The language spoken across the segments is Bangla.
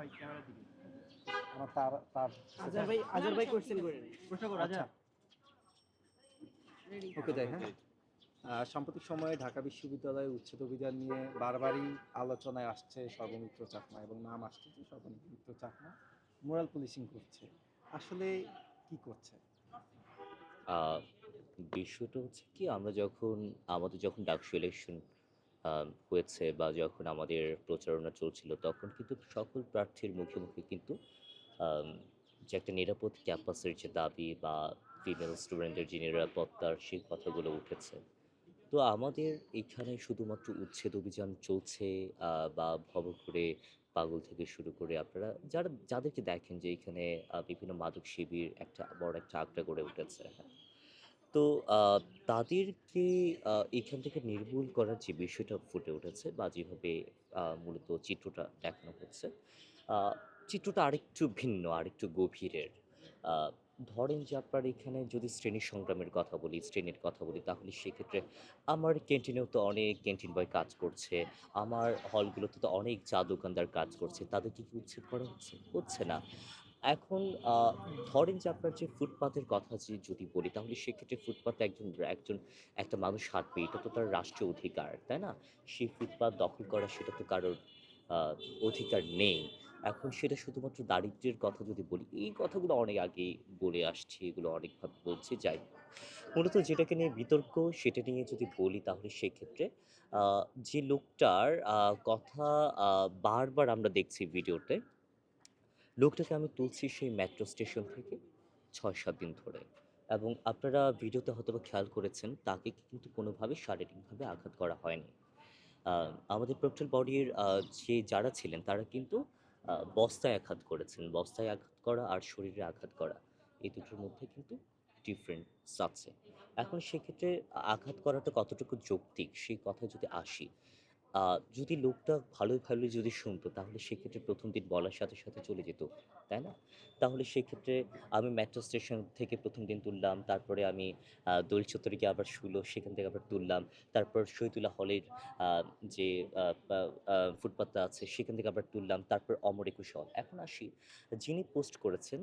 ভাই ক্যামেরা দিকে। আমার তার তার আজার ভাই আজার ভাই কোশ্চেন করে নেই। প্রশ্ন করো। ওকে যাই হ্যাঁ। সাম্প্রতিক সময়ে ঢাকা বিশ্ববিদ্যালয়ে উচ্ছেদ অভিযান নিয়ে বারবারই আলোচনায় আসছে সর্বমিত্র চাকমা এবং নাম আসছে যে সর্বমিত্র চাকমা। মোরাল পুলিশিং করছে। আসলে কি করছে? আহ, বিষয়টা হচ্ছে কি আমরা যখন আমাদের যখন ডাকসু ইলেকশন হয়েছে বা যখন আমাদের প্রচারণা চলছিল, তখন কিন্তু সকল প্রার্থীর মুখে মুখে কিন্তু যে একটা নিরাপদ ক্যাম্পাসের যে দাবি বা ফিমেল স্টুডেন্টের যে নিরাপত্তার সেই কথাগুলো উঠেছে। তো আমাদের এখানে শুধুমাত্র উচ্ছেদ অভিযান চলছে বা ভবঘুরে পাগল থেকে শুরু করে আপনারা যারা, যাদেরকে দেখেন যে এখানে বিভিন্ন মাদক শিবির একটা, বড় একটা আঁকড়া গড়ে উঠেছে হ্যাঁ। তো তাদেরকে এখান থেকে নির্মূল করার যে বিষয়টা ফুটে উঠেছে বা যেভাবে মূলত চিত্রটা দেখানো হচ্ছে চিত্রটা আরেকটু ভিন্ন, আরেকটু গভীরের। ধরেন যে আপনার এখানে যদি শ্রেণি সংগ্রামের কথা বলি, শ্রেণির কথা বলি, তাহলে সেক্ষেত্রে আমার ক্যান্টিনেও তো অনেক ক্যান্টিন বয় কাজ করছে, আমার হলগুলোতে তো অনেক চা দোকানদার কাজ করছে, তাদেরকে কি উচ্ছেদ করা হচ্ছে? হচ্ছে না। এখন ধরেন যে আপনার যে ফুটপাতের কথা যে যদি বলি, তাহলে সেক্ষেত্রে ফুটপাতে একজন একজন, একটা মানুষ হাঁটবে, এটা তো তার রাষ্ট্রীয় অধিকার, তাই না? সেই ফুটপাত দখল করা সেটা তো কারোর অধিকার নেই। এখন সেটা শুধুমাত্র দারিদ্র্যের কথা যদি বলি, এই কথাগুলো অনেক আগে বলে আসছি, এগুলো অনেকভাবে বলছি, যাই মূলত যেটাকে নিয়ে বিতর্ক, সেটা নিয়ে যদি বলি, তাহলে সেক্ষেত্রে যে লোকটার কথা বারবার আমরা দেখছি ভিডিওতে লোকটাকে আমি তুলছি সেই মেট্রো স্টেশন থেকে ছয় সাত দিন ধরে। এবং আপনারা ভিডিওতে হয়তো খেয়াল করেছেন, তাকে কিন্তু কোনোভাবে শারীরিকভাবে আঘাত করা হয়নি। আমাদের প্রক্টর বডির যে যারা ছিলেন, তারা কিন্তু বস্তায় আঘাত করেছেন। বস্তায় আঘাত করা আর শরীরে আঘাত করা, এই দুটোর মধ্যে কিন্তু ডিফারেন্স আছে। এখন সেক্ষেত্রে আঘাত করাটা কতটুকু যৌক্তিক, সেই কথা যদি আসি যদি লোকটা ভালোই ভালো যদি শুনতো, তাহলে সেক্ষেত্রে প্রথম দিন বলার সাথে সাথে চলে যেত, তাই না? তাহলে সেক্ষেত্রে আমি মেট্রো স্টেশন থেকে প্রথম দিন তুললাম, তারপরে আমি দোল চত্বরে গিয়ে আবার শুলো, সেখান থেকে আবার তুললাম, তারপর শহীদুল্লাহ হলের যে ফুটপাতটা আছে, সেখান থেকে আবার তুললাম, তারপর অমর একুশ হল। এখন আসি, যিনি পোস্ট করেছেন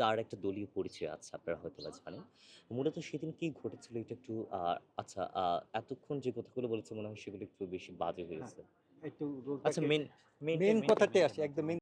তার একটা দলীয় পরিচয় আছে, আপনারা হয়তো বা জানেন। মূলত সেদিন কী ঘটেছিল, এটা একটু আচ্ছা এতক্ষণ যে কথাগুলো বলেছে, মনে হয় সেগুলো একটু বেশি বাজে হয়েছে। একটু আচ্ছা মেন মেন কথাতে আসি একদম